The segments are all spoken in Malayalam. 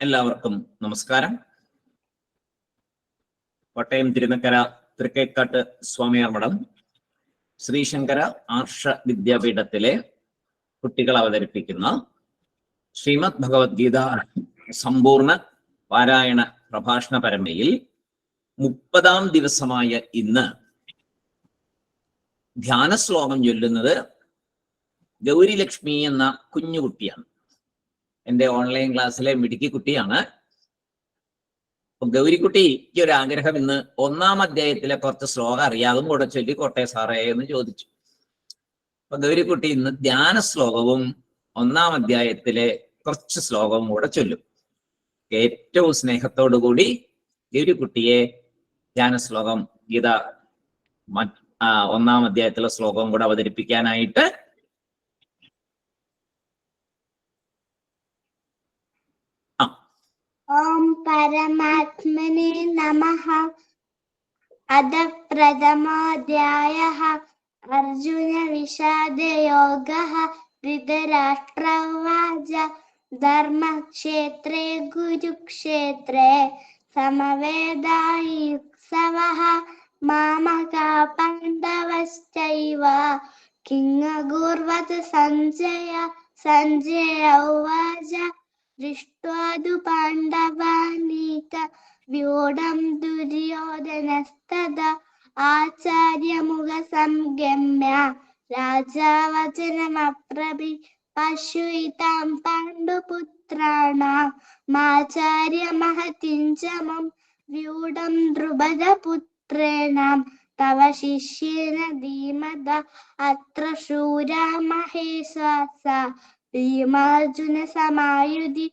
എല്ലാവർക്കും നമസ്കാരം. കോട്ടയം തിരുനക്കര തൃക്കേക്കാട്ട് സ്വാമിയാർ മഠം ശ്രീശങ്കര ആർഷ വിദ്യാപീഠത്തിലെ കുട്ടികൾ അവതരിപ്പിക്കുന്ന ശ്രീമദ് ഭഗവത്ഗീത സമ്പൂർണ പാരായണ പ്രഭാഷണ പരമ്പരയിൽ മുപ്പതാം ദിവസമായ ഇന്ന് ധ്യാന ശ്ലോകം ചൊല്ലുന്നത് ഗൗരിലക്ഷ്മി എന്ന കുഞ്ഞുകുട്ടിയാണ്. എന്റെ ഓൺലൈൻ ക്ലാസ്സിലെ മിടുക്കി കുട്ടിയാണ്. ഗൗരിക്കുട്ടി എനിക്ക് ഒരു ആഗ്രഹം ഇന്ന് ഒന്നാം അധ്യായത്തിലെ കുറച്ച് ശ്ലോകം അറിയാതും കൂടെ ചൊല്ലിക്കോട്ടെ സാറേ എന്ന് ചോദിച്ചു. അപ്പൊ ഗൗരിക്കുട്ടി ഇന്ന് ധ്യാന ശ്ലോകവും ഒന്നാം അധ്യായത്തിലെ കുറച്ച് ശ്ലോകവും കൂടെ ചൊല്ലും. ഏറ്റവും സ്നേഹത്തോടു കൂടി ഗൗരിക്കുട്ടിയെ ധ്യാന ശ്ലോകം ഗീത ഒന്നാം അധ്യായത്തിലെ ശ്ലോകവും കൂടെ അവതരിപ്പിക്കാനായിട്ട് ഓം പരമാത്മനെ നമ. അധ പ്രഥമോധ്യായ. അർജുന വിഷാദയോഗ. ധൃതരാഷ്ട്രവാച. ധർമ്മക്ഷേത്രേ ഗുരുക്ഷേത്രേ. സമവേദായുത്സവ. മാമകാ പാണ്ഡവശ്ചൈവ കിങ്ങകൂർവത് സഞ്ജയ സഞ്ജയ ഉവാച. तु पाण्डवानीक व्यूढं दुर्योधनस्तदा आचार्यमुखसंगम्य राजा वचनमप्रभि पश्युतां पाण्डुपुत्राणामाचार्यमहतिं च मम व्यूढं द्रुपदपुत्रेण तव शिष्येन धीमद अत्र शूरा महेश्वासा ഭീമാർജുന സമായുധി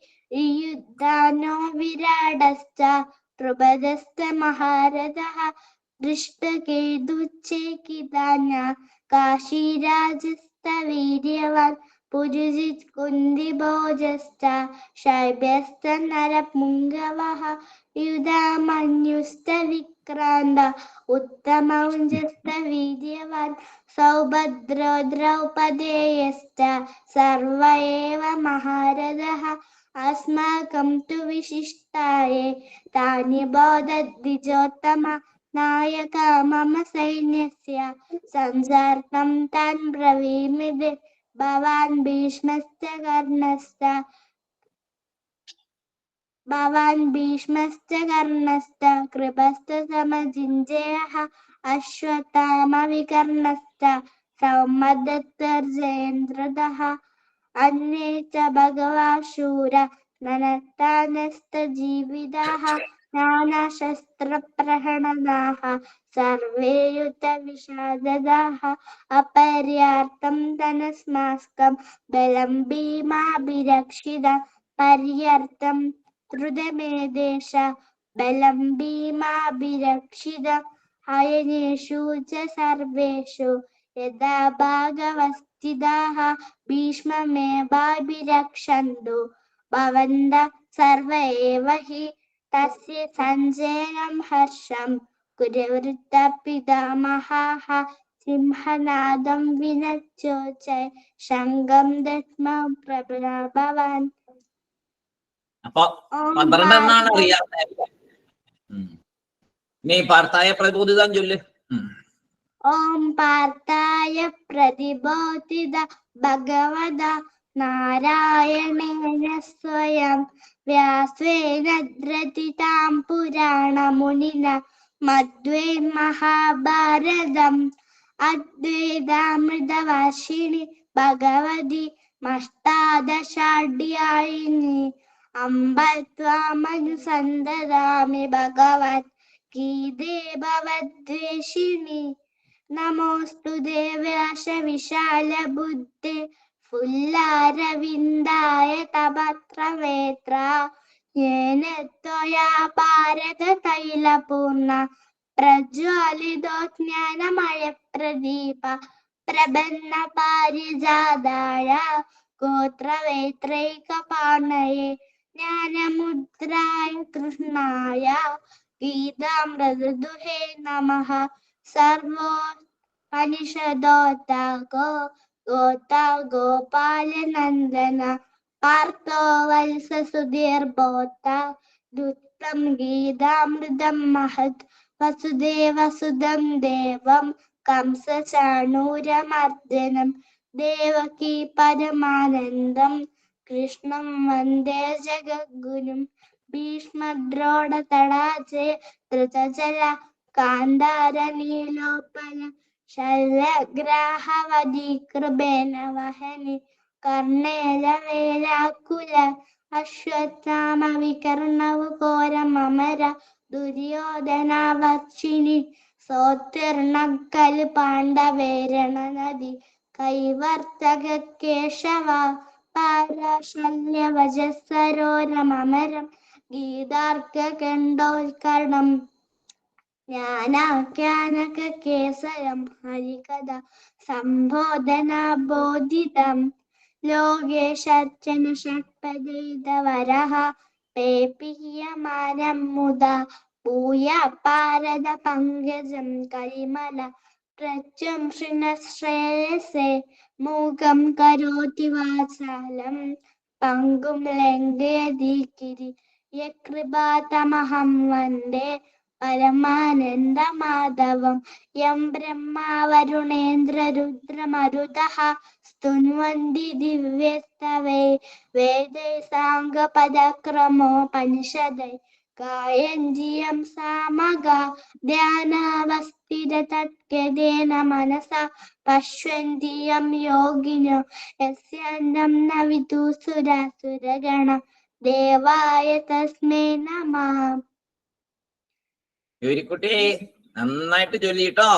യുദ്ധാനോ വിരാടശ്ച പ്രഭദസ്ഥ മഹാരഥഃ ദൃഷ്ടകേതുച്ചേകിതാന കാശീരാജസ്തവീര്യവാൻ പുരുജിത് കുന്തിഭോജശ്ച യുധാമന്യുസ്ത ഉത്ക്രാന്ത ഉത്തമൗഞ്ചസ്ത വീര്യവാൻ സൗഭദ്രോ ദ്രൗപദേയശ്ച സർവ ഏവ മഹാരഥഃ. അസ്മാകം തു വിശിഷ്ടായേ താനി ബോധദ്വിജോത്തമ നായക മമ സൈന്യസ്യ. സംസാർത്തം താൻ ബ്രവീമിത് ഭവാൻ ഭീഷ്മശ്ച കർണശ്ച भवान् भीष्मश्च कर्णश्च कृपश्च समजिञ्जयः अश्वत्थामविकर्णश्च सौमदत्तर्जयेन्द्रदः अन्ये च भगवा शूर ननतानस्तजीविताः नानाशस्त्रप्रहणनाः सर्वे युतविषाददाः अपर्याप्तं धनस्मास्कं बलं भीमाभिरक्षित ദ്രുതമേ ദേശ ബലം ഭീമാഭിരക്ഷിത അയനേഷു ചർവേഷു യഥാ ഭാഗവസ്ഥിതാ ഭീഷ്മമേവാഭിരക്ഷന്തു ഭവന്ത സർവേവ ഹി തസ്യ സഞ്ജയനം ഹർഷം കുരവൃത്ത പിതാമഹാഹ സിംഹനാദം വിനച്ചോചൈ ശംഖം ദത്മ പ്രഭവാൻ അപ്പൊ പന്ത്രണ്ടെന്നാണ് അറിയാത്തായ നീ ചൊല്ല് ഓം പാർത്തായ പ്രതിബോധിത ഭഗവത നാരായണേന സ്വയം വ്യാസേന ദ്രതിതാം പുരാണമുനിന മധ്വേ മഹാഭാരതം അദ്വൈതാമൃതവാഷിണി ഭഗവതി മഷ്ടാദശാഢ്യായിനി അമ്പത്വാമനുസന്തരാമി ഭഗവത് ഗീതേ ഭവദ്വേഷിണി നമോസ്തു ദേവ്യാശ വിശാല ബുദ്ധി ഫുല്ലാരവിന്ദായ തപത്ര വേത്ര ത്വയാ ഭാരത തൈലപൂർണ പ്രജ്വാലിതോ ജ്ഞാനമയ പ്രദീപ പ്രബന്ന പാരിജാതായ ഗോത്രവേത്രൈക പാണയേ ജ്ഞാനമുദ്രായ കൃഷ്ണായ ഗീതാമൃതദുഹേ നമ. സർവോ അനിഷദോതാകോ ഗോതാ ഗോപാലനന്ദന പാർത്ഥോ വത്സസുധീർ ബോത്ത ദുത്തം ഗീതാമൃതം മഹത്. വസുദേവസുതം ദേവം കംസചാണൂരമർദ്ദനം. ദേവകി പരമാനന്ദം കൃഷ്ണം വന്ദേ ജഗദ്ഗുരും. ഭീഷ്മദ്രോണതടാചേ ധൃതജല കാന്താര നീലോപല ശല്യഗ്രാഹവദീകൃപേണ വഹനി കർണേല വേലാക്കുല അശ്വത്ഥാമ വികർണവ് ഘോരമര ദുര്യോധനാവർഷിണി സോത്തിർണക്കൽ പാണ്ഡവേരണ നദി കൈവർത്തക കേശവ പാരാശല്യവജസ്സരോരമരം ഗീതാർക്കണ്ടോൽക്കടം ജ്ഞാനാഖ്യാനക കേസരം ഹരികഥ സംബോധന ബോധിതം ലോകേശർച്ചന ഷട്പദൈതവരഃ പേപീയമാനം മുദ ഭൂയ പാരദ പങ്കജം കരിമല പ്രത്യം ശ്രേയസേ മൂകം കരോതി വാചാലം പങ്കും ലംഘയതി ഗിരി യകൃപാതമഹം വന്ദേ പരമാനന്ദ മാധവം യം ബ്രഹ്മാ വരുണേന്ദ്ര രുദ്രമരുതഃ സ്തുന്വന്തി ദിവ്യസ്തവേ. വേദൈ സാംഗപദക്രമോപനിഷദൈ ഗായന്തിയം സാമഗ ധ്യാനാവസ്ഥിരതേന മനസ പശ്വന്തിയം യോഗിനോ യസ്യന്നം നവിതു വിദുസുരസുരഗണ ദേവായ തസ്മേ നമ ജോലിക്കുട്ടി നന്നായിട്ട് ചൊല്ലിട്ടോ?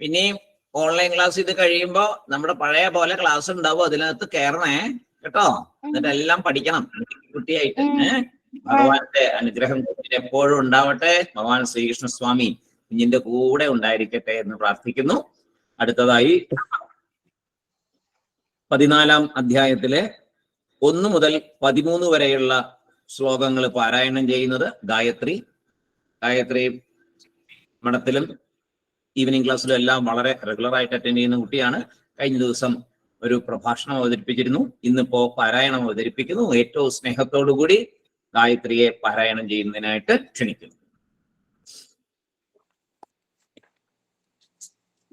പിന്നെയും ഓൺലൈൻ ക്ലാസ് ഇത് കഴിയുമ്പോ നമ്മുടെ പഴയ പോലെ ക്ലാസ് ഉണ്ടാവും അതിനകത്ത് കേറണേ കേട്ടോ? എന്നിട്ട് എല്ലാം പഠിക്കണം കുട്ടിയായിട്ട്. ഏഹ്? ഭഗവാന്റെ അനുഗ്രഹം കുഞ്ഞിന് എപ്പോഴും ഉണ്ടാവട്ടെ. ഭഗവാൻ ശ്രീകൃഷ്ണ സ്വാമി കുഞ്ഞിന്റെ കൂടെ ഉണ്ടായിരിക്കട്ടെ എന്ന് പ്രാർത്ഥിക്കുന്നു. അടുത്തതായി പതിനാലാം അധ്യായത്തിലെ ഒന്ന് മുതൽ പതിമൂന്ന് വരെയുള്ള ശ്ലോകങ്ങൾ പാരായണം ചെയ്യുന്നത് ഗായത്രി. ഗായത്രി മഠത്തിലും ഈവനിങ് ക്ലാസ്സിലും എല്ലാം വളരെ റെഗുലർ ആയിട്ട് അറ്റൻഡ് ചെയ്യുന്ന കുട്ടിയാണ്. കഴിഞ്ഞ ദിവസം ഒരു പ്രഭാഷണം അവതരിപ്പിച്ചിരുന്നു. ഇന്നിപ്പോ പാരായണം അവതരിപ്പിക്കുന്നു. ഏറ്റവും സ്നേഹത്തോടു കൂടി ഗായത്രിയെ പാരായണം ചെയ്യുന്നതിനായിട്ട് ക്ഷണിക്കുന്നു.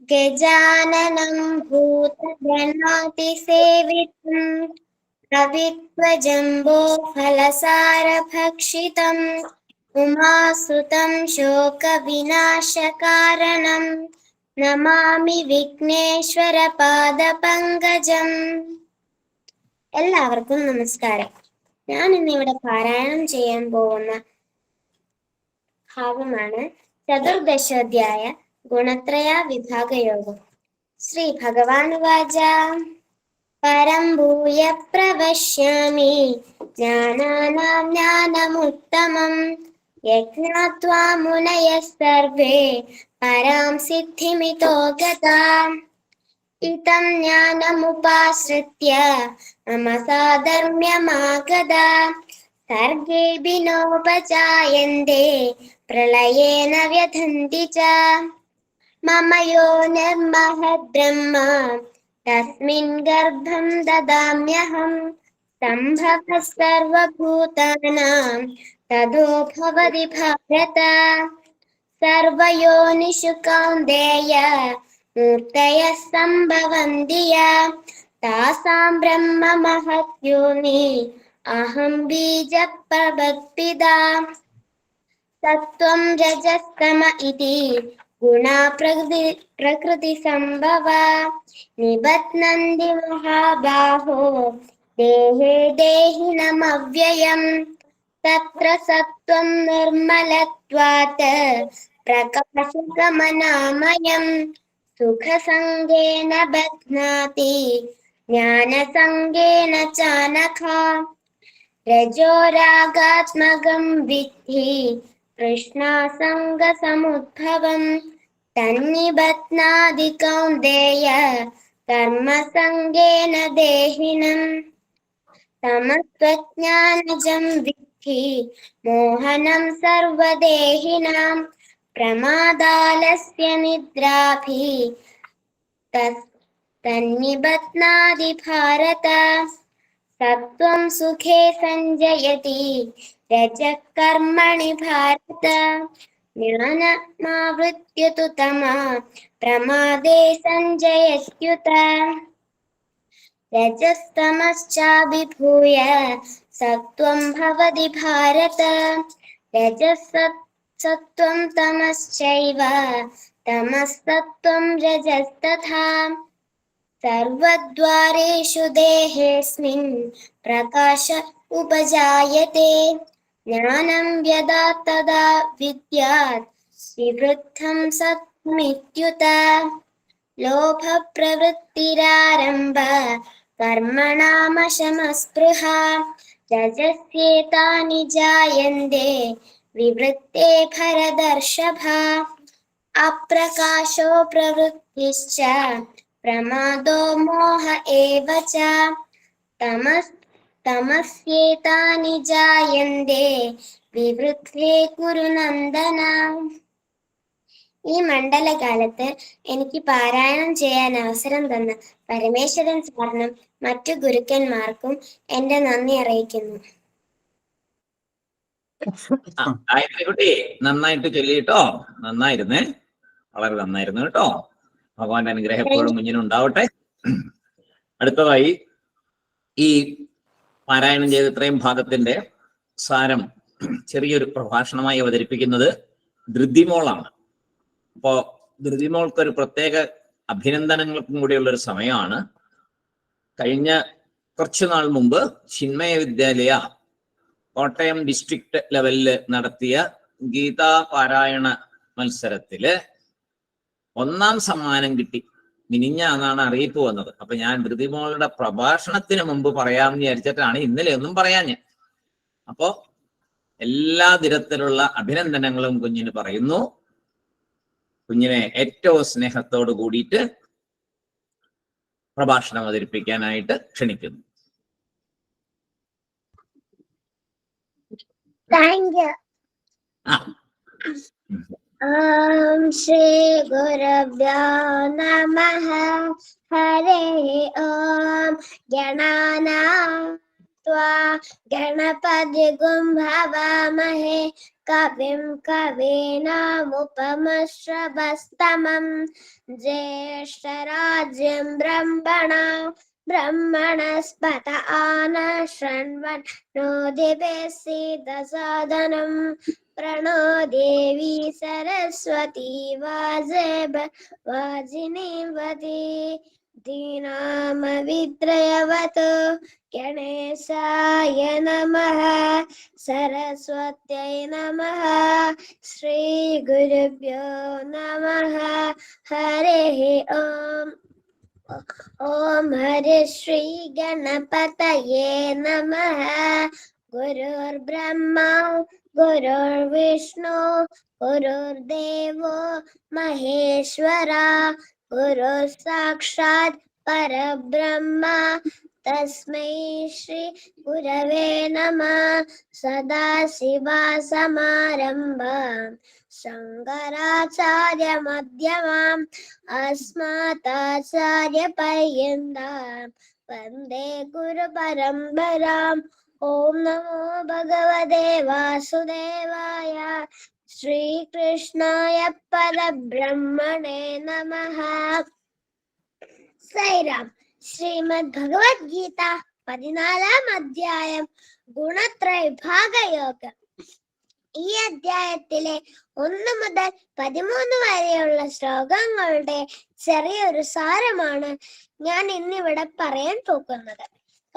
ഗജാനനം ഭൂതഗണാതിസേവിതം കവിത്വജംബോ ഫലസാരഭക്ഷിതം ഉമാസുതം ശോകവിനാശകാരണം നമാമി വിഘ്നേശ്വര പാദപങ്കജം എല്ലാവർക്കും നമസ്കാരം. ഞാൻ ഇന്നിവിടെ പാരായണം ചെയ്യാൻ പോകുന്ന ഭാഗമാണ് ചതുർദശോധ്യായ ഗുണത്രയ വിഭാഗയോഗം. ശ്രീ ഭഗവാനുവാച പരം ഭൂയ പ്രവശ്യാമി. ജ്ഞാനാനാം ജ്ഞാനമുത്തമം. യജ്ഞാത്വാ മുനയ സർവേ. പരാം സിദ്ധിമിതോ ഗതാം. ഇതം ജ്ഞാനമുപാശ്രിത്യ. അമസാധർമ്മ്യമാഗത സർഗേ ബിനോപചായന്തേ പ്രളയേന വ്യഥന്തി ച മമ യോ നിർമഹദ്ബ്രഹ്മ തസ്മിൻ ഗർഭം ദദാമ്യഹം സംഭവ സർവഭൂതാനാം തദോ ഭവതി ഭാരത സർവയോനിഷു കൗന്ദേയ മൂർത്തയ സംഭവന്തി താസാം ബ്രഹ്മ മഹത്യോനി അഹം ബീജപ്രഭക്തിദാം സത്വം രജസ്തമ ഇതി ഗുണാപ്രകൃതി പ്രകൃതി സംഭവ നിബത്നന്തി മഹാബാഹോ ദേഹേ ദേഹിനമവ്യയം തത്ര സത്വം നിർമ്മലത്വാത് പ്രകാശകമനാമയം സുഖസംഗേന ബധ്നാതി ज्ञानसङ्गेन चानखा रजोरागात्मकं विद्धि कृष्णासङ्गसमुद्भवम् तन्निबध्नादि कौन्तेय कर्मसङ्गेन देहिनम् तमत्वज्ञानजं विद्धि, मोहनं सर्वदेहिनां। प्रमादालस्य निद्राभि तस् तन्निबध्नादि भारत। सत्त्वं सुखे सञ्जयति। रजः कर्मणि भारत। ज्ञानमावृत्य तु तमा। प्रमादे सञ्जयत्युत रजस्तमश्चाभिभूय। सत्त्वं भवति भारत। रजसत्सत्त्वं तमश्चैव। तमस्तत्त्वं रजस्तथा। സർവദ്വാരേഷു ദേഹേസ്മിൻ പ്രകാശ ഉപജായത്തെ ജ്ഞാനം യഥാ തഥാ വിദ്യാത് വിവൃദ്ധം സത്മിത്യുത. ലോഭപ്രവൃത്തിരാരംഭ കർമ്മണാമശമസ്പൃഹ രജസ്യേതാനി ജായന്തേ വിവൃത്തെ ഭരദർഷഭ അപ്രകാശോ പ്രവൃത്തിശ്ച പ്രമാദോ മോഹ ഏവ തമസ് തമസ്യേതാനി ജായന്തേ വിവൃദ്ധേ കുരുനന്ദന ഈ മണ്ഡലകാലത്ത് എനിക്ക് പാരായണം ചെയ്യാൻ അവസരം തന്ന പരമേശ്വരൻ സാറിനും മറ്റു ഗുരുക്കന്മാർക്കും എന്റെ നന്ദി അറിയിക്കുന്നു. നന്നായിട്ട് ചൊല്ലിട്ടോ നന്നായിരുന്നേ. വളരെ നന്നായിരുന്നു കേട്ടോ. ഭഗവാന്റെ അനുഗ്രഹം എപ്പോഴും മുന്നിലുണ്ടാവട്ടെ അടുത്തതായി ഈ പാരായണം ചെയ്ത ഇത്രയും ഭാഗത്തിന്റെ സാരം ചെറിയൊരു പ്രഭാഷണമായി അവതരിപ്പിക്കുന്നത് ധൃതിമോളാണ്. അപ്പോ ധൃതിമോൾക്ക് ഒരു പ്രത്യേക അഭിനന്ദനങ്ങൾക്കും കൂടിയുള്ള ഒരു സമയമാണ്. കഴിഞ്ഞ കുറച്ചു നാൾ മുമ്പ് ചിന്മയ വിദ്യാലയ കോട്ടയം ഡിസ്ട്രിക്ട് ലെവലിൽ നടത്തിയ ഗീതാ പാരായണ മത്സരത്തിൽ ഒന്നാം സമ്മാനം കിട്ടി. മിനിഞ്ഞാന്നാണ് അറിയിപ്പ് വന്നത്. അപ്പൊ ഞാൻ ധൃതിമോളുടെ പ്രഭാഷണത്തിന് മുമ്പ് പറയാമെന്ന് വിചാരിച്ചിട്ടാണ് ഇന്നലെ ഒന്നും പറയാൻ ഞാൻ. അപ്പോ എല്ലാ തരത്തിലുള്ള അഭിനന്ദനങ്ങളും കുഞ്ഞിന് പറയുന്നു. കുഞ്ഞിനെ ഏറ്റവും സ്നേഹത്തോട് കൂടിയിട്ട് പ്രഭാഷണം അവതരിപ്പിക്കാനായിട്ട് ക്ഷണിക്കുന്നു. താങ്ക് യു ആ. ॐ श्रीगुरुभ्यो नमः। हरे ॐ गणाना त्वा गणपतिगुं भवामहे कविं कवीनामुपमश्रवस्तमं ज्येष्ठराज्यं ब्रह्मणा। ब्रह्मणस्पत आन शृण्वन्। नो दिवे सीदसादनम् प्रणो देवी सरस्वती वाजेब वाजिनीवती दीनामवित्रयवत् गणेशाय नमः। सरस्वत्यै नमः। श्रीगुरुभ्यो नमः। हरिः ॐ ॐ हरि श्रीगणपतये नमः। गुरुर्ब्रह्मा गुरुर्विष्णु गुरुर्देवो महेश्वरा गुरुः साक्षात् परब्रह्म। तस्मै श्री गुरवे नमः। सदाशिवासमारम्भाम् शङ्कराचार्यमध्यमाम्। अस्माताचार्यपर्यन्ताम् वन्दे गुरुपरम्पराम् ഓം നമോ ഭഗവതേ വാസുദേവായ ശ്രീകൃഷ്ണായ പരബ്രഹ്മണേ നമ. സൈറാം ശ്രീമദ് ഭഗവത്ഗീത പതിനാലാം അധ്യായം ഗുണത്രൈഭാഗയോഗം. ഈ അധ്യായത്തിലെ ഒന്ന് മുതൽ പതിമൂന്ന് വരെയുള്ള ശ്ലോകങ്ങളുടെ ചെറിയൊരു സാരമാണ് ഞാൻ ഇന്നിവിടെ പറയാൻ പോകുന്നത്.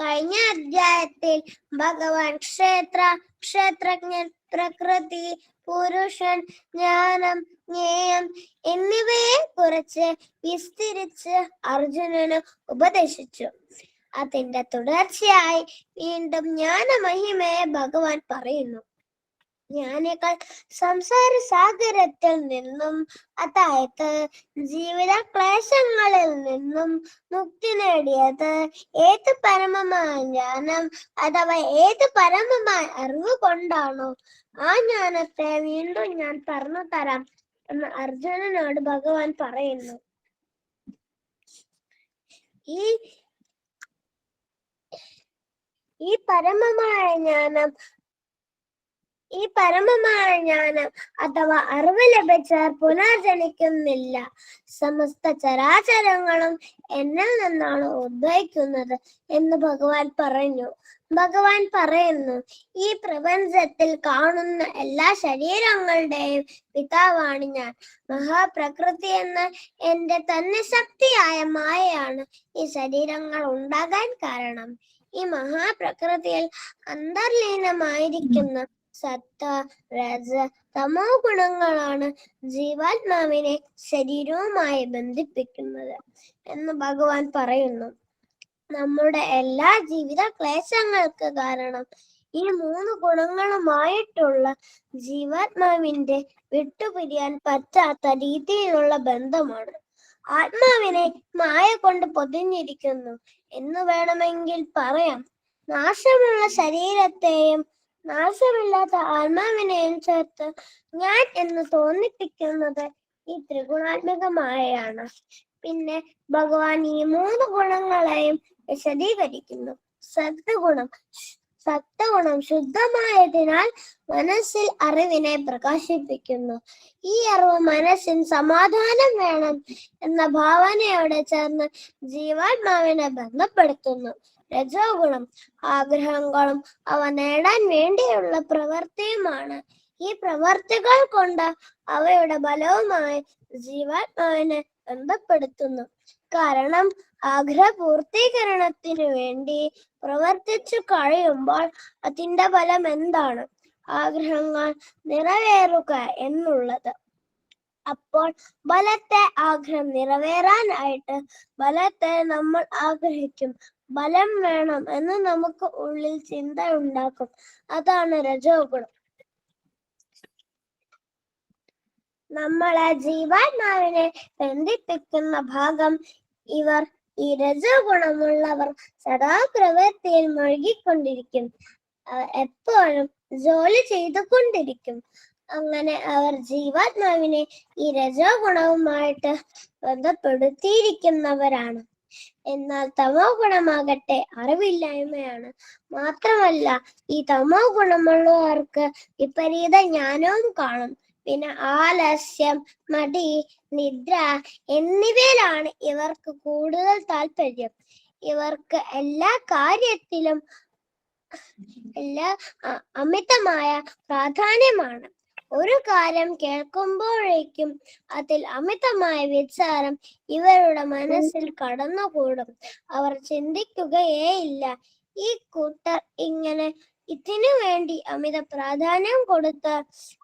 കഴിഞ്ഞ അധ്യായത്തിൽ ഭഗവാൻ ക്ഷേത്ര ക്ഷേത്രജ്ഞൻ പ്രകൃതി പുരുഷൻ ജ്ഞാനം ജ്ഞേയം എന്നിവയെ കുറിച്ച് വിസ്തരിച്ച് അർജുനന് ഉപദേശിച്ചു. അതിന്റെ തുടർച്ചയായി വീണ്ടും ജ്ഞാനമഹിമയെ ഭഗവാൻ പറയുന്നു. ജ്ഞാനികൾ സംസാര സാഗരത്തിൽ നിന്നും അതായത് ജീവിത ക്ലേശങ്ങളിൽ നിന്നും മുക്തി നേടിയത് ഏത് പരമമായ ജ്ഞാനം അഥവാ ഏത് പരമമായ അറിവ് കൊണ്ടാണോ? ആ ജ്ഞാനത്തെ വീണ്ടും ഞാൻ പറഞ്ഞു തരാം എന്ന് അർജുനനോട് ഭഗവാൻ പറയുന്നു. ഈ ഈ പരമമായ ജ്ഞാനം ഈ പരമമായ ജ്ഞാനം അഥവാ അറിവ് ലഭിച്ചാൽ പുനർജനിക്കുന്നില്ല. സമസ്ത ചരാചരങ്ങളും എന്നിൽ നിന്നാണ് ഉദ്ഭവിക്കുന്നത് എന്ന് ഭഗവാൻ പറഞ്ഞു. ഭഗവാൻ പറയുന്നു ഈ പ്രപഞ്ചത്തിൽ കാണുന്ന എല്ലാ ശരീരങ്ങളുടെയും പിതാവാണ് ഞാൻ. മഹാപ്രകൃതി എന്ന എന്റെ തന്നെ ശക്തിയായ മായയാണ് ഈ ശരീരങ്ങൾ ഉണ്ടാകാൻ കാരണം. ഈ മഹാപ്രകൃതിയിൽ അന്തർലീനമായിരിക്കുന്ന സത്ത രജ തമോ ഗുണങ്ങളാണ് ജീവാത്മാവിനെ ശരീരവുമായി ബന്ധിപ്പിക്കുന്നത് എന്ന് ഭഗവാൻ പറയുന്നു. നമ്മുടെ എല്ലാ ജീവിത ക്ലേശങ്ങൾക്ക് കാരണം ഈ മൂന്ന് ഗുണങ്ങളുമായിട്ടുള്ള ജീവാത്മാവിന്റെ വിട്ടുപിരിയാൻ പറ്റാത്ത രീതിയിലുള്ള ബന്ധമാണ്. ആത്മാവിനെ മായ കൊണ്ട് പൊതിഞ്ഞിരിക്കുന്നു എന്ന് വേണമെങ്കിൽ പറയാം. നാശമുള്ള ശരീരത്തെയും നാശമില്ലാത്ത ആത്മാവിനെയും ചേർത്ത് ഞാൻ എന്ന് തോന്നിപ്പിക്കുന്നത് ഈ ത്രിഗുണാത്മകമായാണ്. പിന്നെ ഭഗവാൻ ഈ മൂന്ന് ഗുണങ്ങളെയും വിശദീകരിക്കുന്നു. സത്വഗുണം സത്വഗുണം ശുദ്ധമായതിനാൽ മനസ്സിൽ അറിവിനെ പ്രകാശിപ്പിക്കുന്നു. ഈ അറിവ് മനസ്സിന് സമാധാനം വേണം എന്ന ഭാവനയോടെ ചേർന്ന് ജീവാത്മാവിനെ ബന്ധപ്പെടുത്തുന്നു. രജോ ഗുണം ആഗ്രഹങ്ങളും അവ നേടാൻ വേണ്ടിയുള്ള പ്രവൃത്തിയുമാണ് ഈ പ്രവർത്തികൾ കൊണ്ട് അവയുടെ ബലവുമായി ജീവാത്മാവിനെ ബന്ധപ്പെടുത്തുന്നു. കാരണം ആഗ്രഹ പൂർത്തീകരണത്തിന് വേണ്ടി പ്രവർത്തിച്ചു കഴിയുമ്പോൾ അതിന്റെ ഫലം എന്താണ്? ആഗ്രഹങ്ങൾ നിറവേറുക എന്നുള്ളത്. അപ്പോൾ ബലത്തെ ആഗ്രഹം നിറവേറാനായിട്ട് ബലത്തെ നമ്മൾ ആഗ്രഹിക്കും. ബലം വേണം എന്ന് നമുക്ക് ഉള്ളിൽ ചിന്ത ഉണ്ടാക്കും. അതാണ് രജോ ഗുണം നമ്മളെ ജീവാത്മാവിനെ ബന്ധിപ്പിക്കുന്ന ഭാഗം ഇവർ ഈ രജോ ഗുണമുള്ളവർ സദാ പ്രവൃത്തിയിൽ മുഴുകിക്കൊണ്ടിരിക്കും എപ്പോഴും ജോലി ചെയ്തുകൊണ്ടിരിക്കും. അങ്ങനെ അവർ ജീവാത്മാവിനെ ഈ രജോ ഗുണവുമായിട്ട് ബന്ധപ്പെടുത്തിയിരിക്കുന്നവരാണ്. എന്നാൽ തമോ ഗുണമാകട്ടെ അറിവില്ലായ്മയാണ്. മാത്രമല്ല ഈ തമോ ഗുണമുള്ളവർക്ക് വിപരീത ജ്ഞാനവും കാണും. പിന്നെ ആലസ്യം മടി നിദ്ര എന്നിവയിലാണ് ഇവർക്ക് കൂടുതൽ താല്പര്യം. ഇവർക്ക് എല്ലാ കാര്യത്തിലും എല്ലാ അമിതമായ പ്രാധാന്യമാണ്. ഒരു കാര്യം കേൾക്കുമ്പോഴേക്കും അതിൽ അമിതമായ വിചാരം ഇവരുടെ മനസ്സിൽ കടന്നുകൂടും. അവർ ചിന്തിക്കുകയേയില്ല ഈ കൂട്ടർ ഇങ്ങനെ ഇതിനു വേണ്ടി അമിത പ്രാധാന്യം കൊടുത്ത്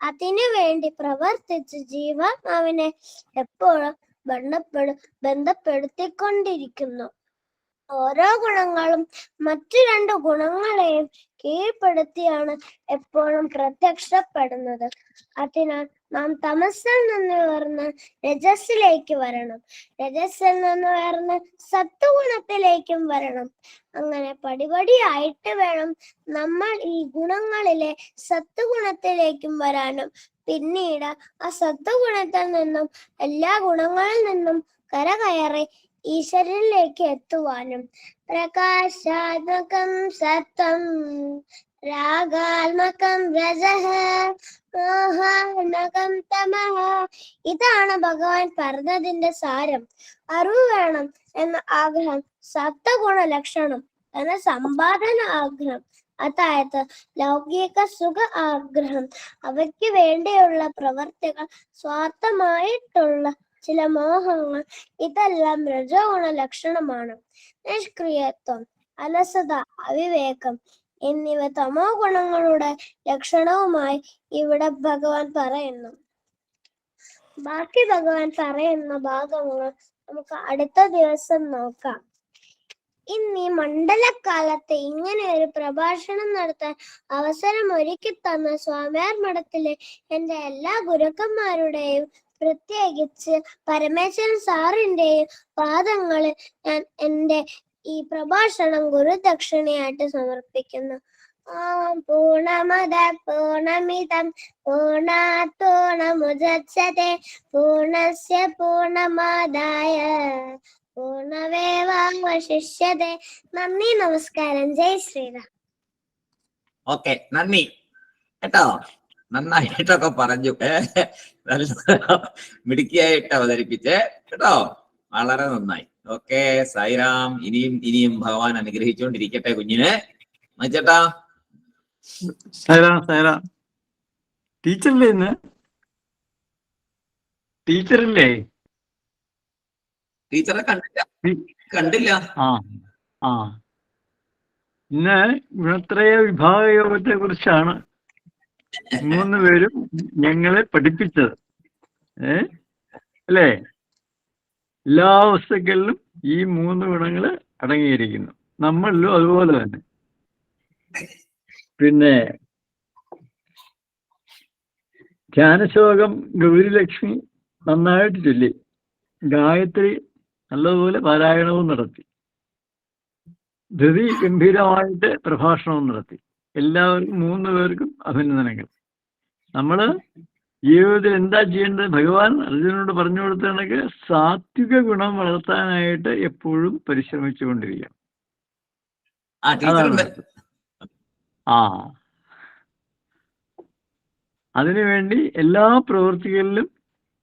അതിനു വേണ്ടി പ്രവർത്തിച്ച് ജീവാത്മാവിനെ എപ്പോഴും ബന്ധപ്പെടു ബന്ധപ്പെടുത്തിക്കൊണ്ടിരിക്കുന്നു. ഓരോ ഗുണങ്ങളും മറ്റു രണ്ട് ഗുണങ്ങളെയും കീഴ്പ്പെടുത്തിയാണ് എപ്പോഴും പ്രത്യക്ഷപ്പെടുന്നത്. അതിനാൽ നാം തമസിൽ നിന്ന് ഉയർന്ന് രജസ്സിലേക്ക് വരണം. രജസ്സിൽ നിന്ന് ഉയർന്ന് സത്വഗുണത്തിലേക്കും വരണം. അങ്ങനെ പടിപടിയായിട്ട് വേണം നമ്മൾ ഈ ഗുണങ്ങളിലെ സത്വഗുണത്തിലേക്കും വരാനും. പിന്നീട് ആ സത്വഗുണത്തിൽ നിന്നും എല്ലാ ഗുണങ്ങളിൽ നിന്നും കരകയറി ഈശ്വരനിലേക്ക് എത്തുവാനും പ്രകാശാത്മകം സത്വം രാഗാത്മകം രജഹ മോഹാത്മകം തമഹ ഇതാണ് ഭഗവാൻ പറഞ്ഞതിന്റെ സാരം. അറിവ് വേണം എന്ന ആഗ്രഹം സപ്തഗുണ ലക്ഷണം എന്ന സമ്പാദന ആഗ്രഹം. അതായത് ലൗകിക സുഖ ആഗ്രഹം. അവയ്ക്ക് വേണ്ടിയുള്ള പ്രവർത്തികൾ സ്വാർത്ഥമായിട്ടുള്ള ചില മോഹങ്ങൾ ഇതെല്ലാം രജോഗുണ ലക്ഷണമാണ്. നിഷ്ക്രിയത്വം അലസത അവിവേകം എന്നിവ തമോ ഗുണങ്ങളുടെ ലക്ഷണവുമായി ഇവിടെ ഭഗവാൻ പറയുന്നു. ബാക്കി ഭഗവാൻ പറയുന്ന ഭാഗങ്ങൾ നമുക്ക് അടുത്ത ദിവസം നോക്കാം. ഇന്ന് ഈ മണ്ഡലകാലത്ത് ഇങ്ങനെ ഒരു പ്രഭാഷണം നടത്താൻ അവസരം ഒരുക്കി തന്ന സ്വാമിയാർ മഠത്തിലെ എന്റെ എല്ലാ ഗുരുക്കന്മാരുടെയും പ്രത്യേകിച്ച് പരമേശ്വരൻ സാറിന്റെയും പാദങ്ങളിൽ ഞാൻ എന്റെ ഈ പ്രഭാഷണം ഗുരുദക്ഷിണയായിട്ട് സമർപ്പിക്കുന്നു. ഓം പൂർണമത പൂർണമിതം പൂർണാത്തോണമുദേ പൂർണസ്യ പൂർണമാദായ പൂർണമേവാവശിഷ്യത്തെ നന്ദി നമസ്കാരം. ജയ് ശ്രീറാം ഓക്കെ നന്ദി. കേട്ടോ? നന്നായിട്ടൊക്കെ പറഞ്ഞു. നല്ല മിടുക്കിയായിട്ട് അവതരിപ്പിച്ച്. കേട്ടോ? വളരെ നന്നായി. ഓക്കെ സായിറാം ഇനിയും ഇനിയും ഭഗവാൻ അനുഗ്രഹിച്ചുകൊണ്ടിരിക്കട്ടെ കുഞ്ഞിനെ. മച്ചേട്ടാ സൈറാം സൈറാം ടീച്ചറില്ലേ ഇന്ന്? ടീച്ചറില്ലേ? ടീച്ചറെ കണ്ടില്ല. കണ്ടില്ല. ആ ആ. ഇന്ന് ഗുണത്രയ വിഭാഗ യോഗത്തെ കുറിച്ചാണ് മൂന്ന് പേരും ഞങ്ങളെ പഠിപ്പിച്ചത്. ഏ? അല്ലേ? എല്ലാ വസ്തുക്കളിലും ഈ മൂന്ന് ഗുണങ്ങൾ അടങ്ങിയിരിക്കുന്നു. നമ്മളിലും അതുപോലെ തന്നെ. പിന്നെ ധ്യാനശ്ലോകം ഗൗരിലക്ഷ്മി നന്നായിട്ട് ചൊല്ലി. ഗായത്രി നല്ലതുപോലെ പാരായണവും നടത്തി. ധൃതി ഗംഭീരമായിട്ട് പ്രഭാഷണവും നടത്തി. എല്ലാവർക്കും മൂന്ന് പേർക്കും അഭിനന്ദനങ്ങൾ. നമ്മൾ ജീവിതത്തിൽ എന്താ ചെയ്യേണ്ടത്? ഭഗവാൻ അർജുനോട് പറഞ്ഞു കൊടുത്ത കണക്ക് സാത്വിക ഗുണം വളർത്താനായിട്ട് എപ്പോഴും ടീച്ചറുണ്ട് അതാണ് ആ. അതിനുവേണ്ടി എല്ലാ പ്രവൃത്തികളിലും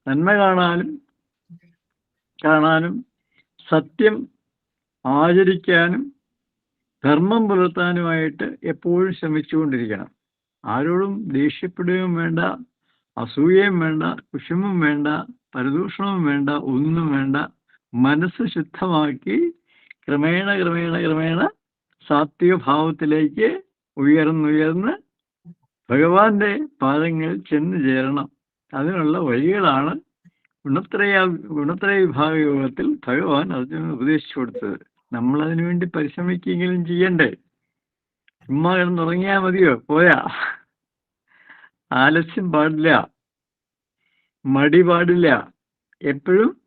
നന്മ കാണാനും കാണാനും സത്യം ആചരിക്കാനും ധർമ്മം പുലർത്താനുമായിട്ട് എപ്പോഴും ശ്രമിച്ചുകൊണ്ടിരിക്കണം. ആരോടും ദേഷ്യപ്പെടുകയും വേണ്ട അസൂയയും വേണ്ട കുശുമ്പും വേണ്ട പരദൂഷണവും വേണ്ട ഒന്നും വേണ്ട. മനസ്സ് ശുദ്ധമാക്കി ക്രമേണ ക്രമേണ ക്രമേണ സാത്വിക ഭാവത്തിലേക്ക് ഉയർന്നുയർന്ന് ഭഗവാന്റെ പാദങ്ങൾ ചെന്ന് ചേരണം. അതിനുള്ള വഴികളാണ് ഗുണത്രയ ഗുണത്രയ വിഭാഗ യോഗത്തിൽ ഭഗവാൻ അർജുനന് ഉപദേശിച്ചു കൊടുത്തത്. നമ്മൾ അതിനുവേണ്ടി പരിശ്രമിക്കുകയെങ്കിലും ചെയ്യണ്ടേ? ചുമ്മാ കിടന്നുറങ്ങിയാൽ മതിയോ? പോയാ. ആലസ്യം പാടില്ല. മടി പാടില്ല. എപ്പോഴും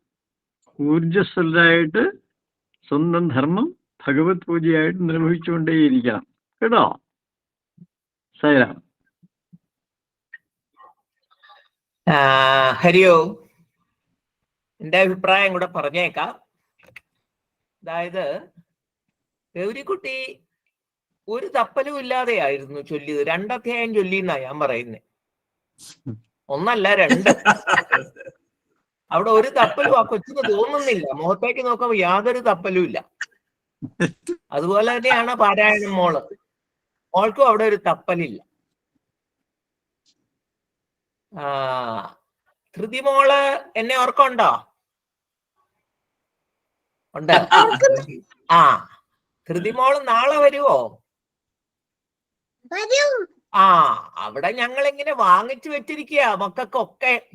ഊർജസ്വലരായിട്ട് സ്വന്തം ധർമ്മം ഭഗവത് പൂജയായിട്ട് നിർവഹിച്ചുകൊണ്ടേയിരിക്കണം. കേട്ടോ? സൈറാം. ആ, ഹരി ഓം എന്റെ അഭിപ്രായം കൂടെ പറഞ്ഞേക്കാം. അതായത് ഗൗരിക്കുട്ടി ഒരു തപ്പലും ഇല്ലാതെയായിരുന്നു ചൊല്ലിയത്. രണ്ടധ്യായം ചൊല്ലിന്നാ ഞാൻ പറയുന്നത് ഒന്നല്ല രണ്ട്. അവിടെ ഒരു തപ്പലും ആ കൊച്ചിന് തോന്നുന്നില്ല. മുഖത്തേക്ക് നോക്കുമ്പോ യാതൊരു തപ്പലും ഇല്ല. അതുപോലെ തന്നെയാണ് പാരായണം മോൾ. മോൾക്കും അവിടെ ഒരു തപ്പലില്ല. ആ ധൃതി മോൾ എന്നെ ഓർക്കുണ്ടോ ഉണ്ട്? ആ കൃതിമോൾ നാളെ വരുവോ? വരൂ. ആ അവിടെ ഞങ്ങൾ ഇങ്ങനെ വാങ്ങിച്ചു വെച്ചിരിക്കുക മക്കൾക്കൊക്കെ.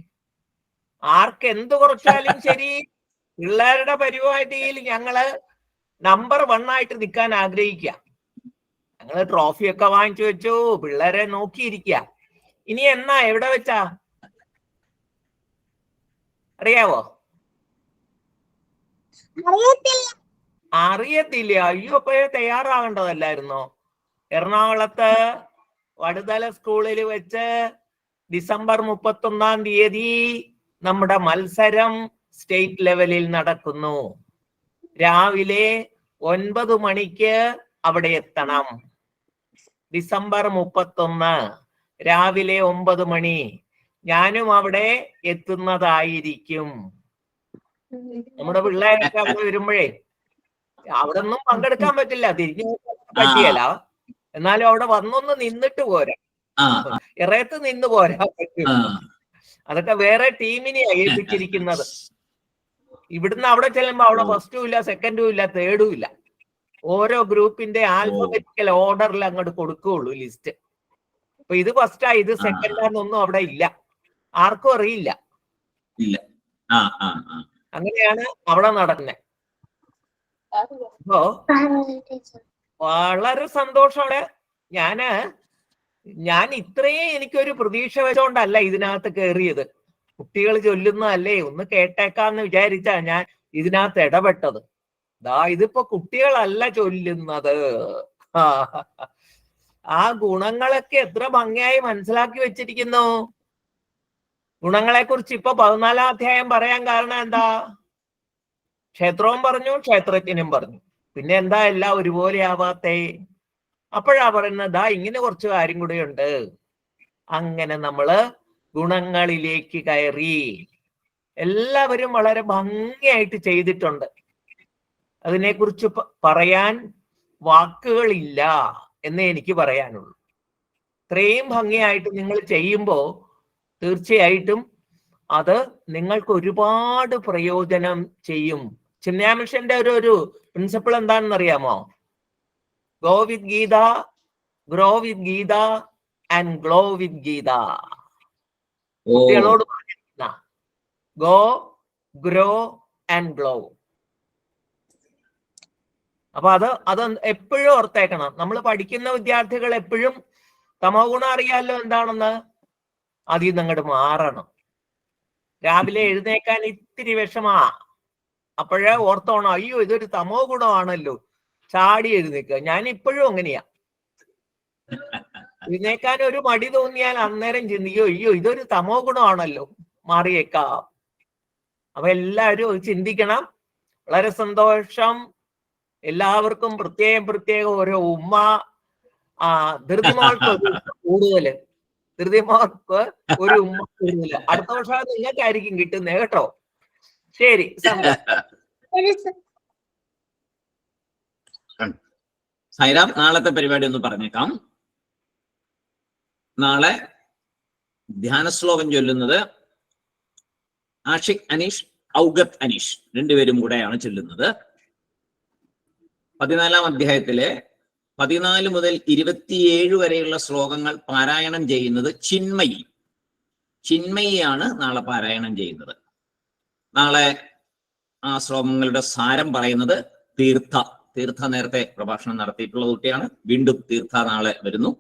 ആർക്ക് എന്ത് കുറച്ചാലും ശരി. പിള്ളേരുടെ പരിപാടിയിൽ ഞങ്ങൾ നമ്പർ വൺ ആയിട്ട് നിൽക്കാൻ ആഗ്രഹിക്കുക ഞങ്ങൾ ട്രോഫിയൊക്കെ വാങ്ങിച്ചു വെച്ചു പിള്ളേരെ നോക്കിയിരിക്കുക ഇനി എന്നാ എവിടെ വെച്ചാ? അറിയാവോ? അറിയത്തില്ല. അയ്യോ അപ്പൊ തയ്യാറാകേണ്ടതല്ലായിരുന്നോ? എറണാകുളത്ത് വടുതല സ്കൂളിൽ വെച്ച് ഡിസംബർ മുപ്പത്തൊന്നാം തീയതി നമ്മുടെ മത്സരം സ്റ്റേറ്റ് ലെവലിൽ നടക്കുന്നു. രാവിലെ ഒൻപത് മണിക്ക് അവിടെ എത്തണം. ഡിസംബർ മുപ്പത്തൊന്ന് രാവിലെ ഒമ്പത് മണി ഞാനും അവിടെ എത്തുന്നതായിരിക്കും. നമ്മുടെ പിള്ളേരൊക്കെ അവിടെ വരുമ്പോഴേ അവിടെ ഒന്നും പങ്കെടുക്കാൻ പറ്റില്ല. തിരിഞ്ഞു പറ്റിയല്ല. എന്നാലും അവിടെ വന്നൊന്ന് നിന്നിട്ട് പോരാ. ഇറയത്ത് നിന്ന് പോരാ. അതൊക്കെ വേറെ ടീമിനെ ഏൽപ്പിച്ചിരിക്കുന്നത്. ഇവിടുന്ന് അവിടെ ചെല്ലുമ്പോ അവിടെ. ഫസ്റ്റും ഇല്ല സെക്കൻഡും ഇല്ല തേർഡും ഇല്ല. ഓരോ ഗ്രൂപ്പിന്റെ ആൽഫബറ്റിക്കൽ ഓർഡറിൽ അങ്ങോട്ട് കൊടുക്കുകയുള്ളൂ ലിസ്റ്റ് അപ്പൊ ഇത് ഫസ്റ്റാ ഇത്. സെക്കൻഡാന്നൊന്നും അവിടെ ഇല്ല. ആർക്കും അറിയില്ല. ആ ആ ആ. അങ്ങനെയാണ് അവിടെ നടന്നെ. അപ്പോ വളരെ സന്തോഷമാണ്. ഞാൻ ഞാൻ ഇത്രയും എനിക്കൊരു പ്രതീക്ഷ വെച്ചോണ്ടല്ല ഇതിനകത്ത് കയറിയത് കുട്ടികൾ ചൊല്ലുന്നതല്ലേ ഒന്ന് കേട്ടേക്കാന്ന് വിചാരിച്ചാ ഞാൻ ഇതിനകത്ത് ഇടപെട്ടത്. ദാ ഇതിപ്പോ കുട്ടികളല്ല ചൊല്ലുന്നത്. ആ. ഗുണങ്ങളൊക്കെ എത്ര ഭംഗിയായി മനസ്സിലാക്കി വെച്ചിരിക്കുന്നു. ഗുണങ്ങളെ കുറിച്ച് ഇപ്പൊ പതിനാലാം അധ്യായം പറയാൻ കാരണം എന്താ? ക്ഷേത്രവും പറഞ്ഞു ക്ഷേത്രജ്ഞനും പറഞ്ഞു. പിന്നെ എന്താ എല്ലാം ഒരുപോലെ ആവാത്തേ? അപ്പോഴാ പറയുന്നത് ദാ ഇങ്ങനെ കുറച്ച് കാര്യം കൂടെ ഉണ്ട്. അങ്ങനെ നമ്മൾ ഗുണങ്ങളിലേക്ക് കയറി. എല്ലാവരും വളരെ ഭംഗിയായിട്ട് ചെയ്തിട്ടുണ്ട്. അതിനെക്കുറിച്ച് പറയാൻ വാക്കുകളില്ല എന്നേ എനിക്ക് പറയാനുള്ളൂ. ഇത്രയും ഭംഗിയായിട്ട് നിങ്ങൾ ചെയ്യുമ്പോൾ തീർച്ചയായിട്ടും അത് നിങ്ങൾക്ക് ഒരുപാട് പ്രയോജനം ചെയ്യും. ചിന്നയാമിഷന്റെ ഒരു ഒരു പ്രിൻസിപ്പിൾ എന്താണെന്ന് അറിയാമോ go with Geetha grow with Geetha and glow with Geetha. കുട്ടികളോട് പറഞ്ഞിരിക്കുന്ന ഗോ ഗ്രോ ആൻഡ് ഗ്ലോ അപ്പൊ അത് അത് എപ്പോഴും ഓർത്തേക്കണം. നമ്മൾ പഠിക്കുന്ന വിദ്യാർത്ഥികൾ എപ്പോഴും തമോ ഗുണം അറിയാമല്ലോ എന്താണെന്ന്? അതിൽ നിന്ന് അങ്ങോട്ട് മാറണം. രാവിലെ എഴുന്നേക്കാൻ ഇത്തിരി വിഷമാ. അപ്പോഴേ ഓർത്തോണം അയ്യോ ഇതൊരു തമോ ഗുണമാണല്ലോ. ചാടി എഴുന്നേക്കുക. ഞാൻ ഇപ്പോഴും അങ്ങനെയാ. എഴുന്നേക്കാൻ ഒരു മടി തോന്നിയാൽ അന്നേരം ചിന്തിക്കോ അയ്യോ ഇതൊരു തമോ ഗുണമാണല്ലോ. മാറിയേക്കാം. അപ്പൊ എല്ലാവരും ചിന്തിക്കണം. വളരെ സന്തോഷം. എല്ലാവർക്കും പ്രത്യേകം പ്രത്യേകം ഓരോ ഉമ്മ ആ ധൃതിമാർക്ക് ഒരു കൂടുതൽ. ധൃതിമാർക്ക് ഒരു ഉമ്മ അടുത്ത വർഷം അത് നിങ്ങൾക്കായിരിക്കും കിട്ടുന്നത് കേട്ടോ? ശരി സൈറാം നാളത്തെ പരിപാടി ഒന്ന് പറഞ്ഞേക്കാം. നാളെ ധ്യാന ശ്ലോകം ചൊല്ലുന്നത് ആഷിഖ് അനീഷ് ഔഗത് അനീഷ് രണ്ടുപേരും കൂടെയാണ് ചൊല്ലുന്നത്. പതിനാലാം അധ്യായത്തിലെ പതിനാല് മുതൽ ഇരുപത്തിയേഴ് വരെയുള്ള ശ്ലോകങ്ങൾ പാരായണം ചെയ്യുന്നത് ചിന്മയി. ചിന്മയിയാണ് നാളെ പാരായണം ചെയ്യുന്നത്. നാളെ ആ ശ്ലോകങ്ങളുടെ സാരം പറയുന്നത് തീർത്ഥ. തീർത്ഥ നേരത്തെ പ്രഭാഷണം നടത്തിയിട്ടുള്ള കുട്ടിയാണ്. വീണ്ടും തീർത്ഥ നാളെ വരുന്നു.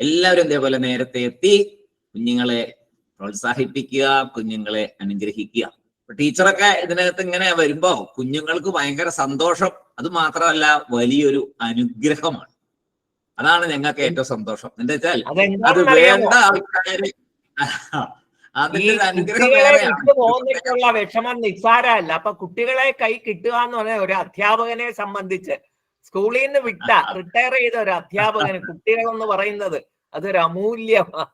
എല്ലാവരും ഇതേപോലെ നേരത്തെ എത്തി. കുഞ്ഞുങ്ങളെ പ്രോത്സാഹിപ്പിക്കുക കുഞ്ഞുങ്ങളെ അനുഗ്രഹിക്കുക. ടീച്ചറൊക്കെ ഇതിനകത്ത് ഇങ്ങനെ വരുമ്പോ കുഞ്ഞുങ്ങൾക്ക് ഭയങ്കര സന്തോഷം. അത് മാത്രമല്ല വലിയൊരു അനുഗ്രഹമാണ്. അതാണ് ഞങ്ങൾക്ക് ഏറ്റവും സന്തോഷം. എന്താ വെച്ചാൽ അത് വേണ്ട ആൾക്കാര് വിഷമം നിസ്സാരമല്ല. അപ്പൊ കുട്ടികളെ കൈ കിട്ടുക എന്ന് പറഞ്ഞാൽ ഒരു അധ്യാപകനെ സംബന്ധിച്ച് സ്കൂളിൽ നിന്ന് വിട്ട റിട്ടയർ ചെയ്ത ഒരു അധ്യാപകന് കുട്ടികൾ എന്ന് പറയുന്നത് അതൊരു അമൂല്യമാണ്.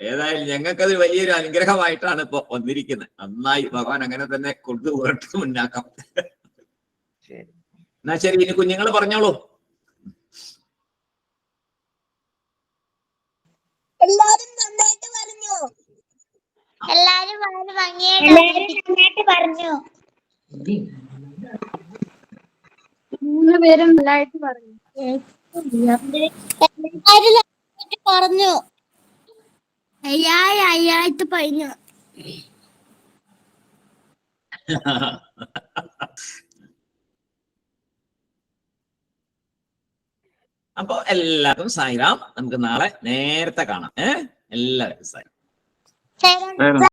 ഏതായാലും ഞങ്ങൾക്കത് വലിയൊരു അനുഗ്രഹമായിട്ടാണ് ഇപ്പൊ വന്നിരിക്കുന്നത്. നന്നായി ഭഗവാൻ അങ്ങനെ തന്നെ കൊണ്ടുപോകട്ടെ മുന്നാക്കാം ശരി. എന്നാ ശരി ഇനി കുഞ്ഞുങ്ങൾ പറഞ്ഞോളൂ. എല്ലാരും നന്നായിട്ട് പറഞ്ഞു? എല്ലാരും വളരെ ഭംഗിയായിട്ട് പറഞ്ഞു. മൂന്ന് പേരും നന്നായിട്ട് പറഞ്ഞു. എല്ലാരും പറഞ്ഞു. അപ്പൊ എല്ലാവർക്കും സായിരാം നമുക്ക് നാളെ നേരത്തെ കാണാം. ഏഹ് എല്ലാവർക്കും സായിരാം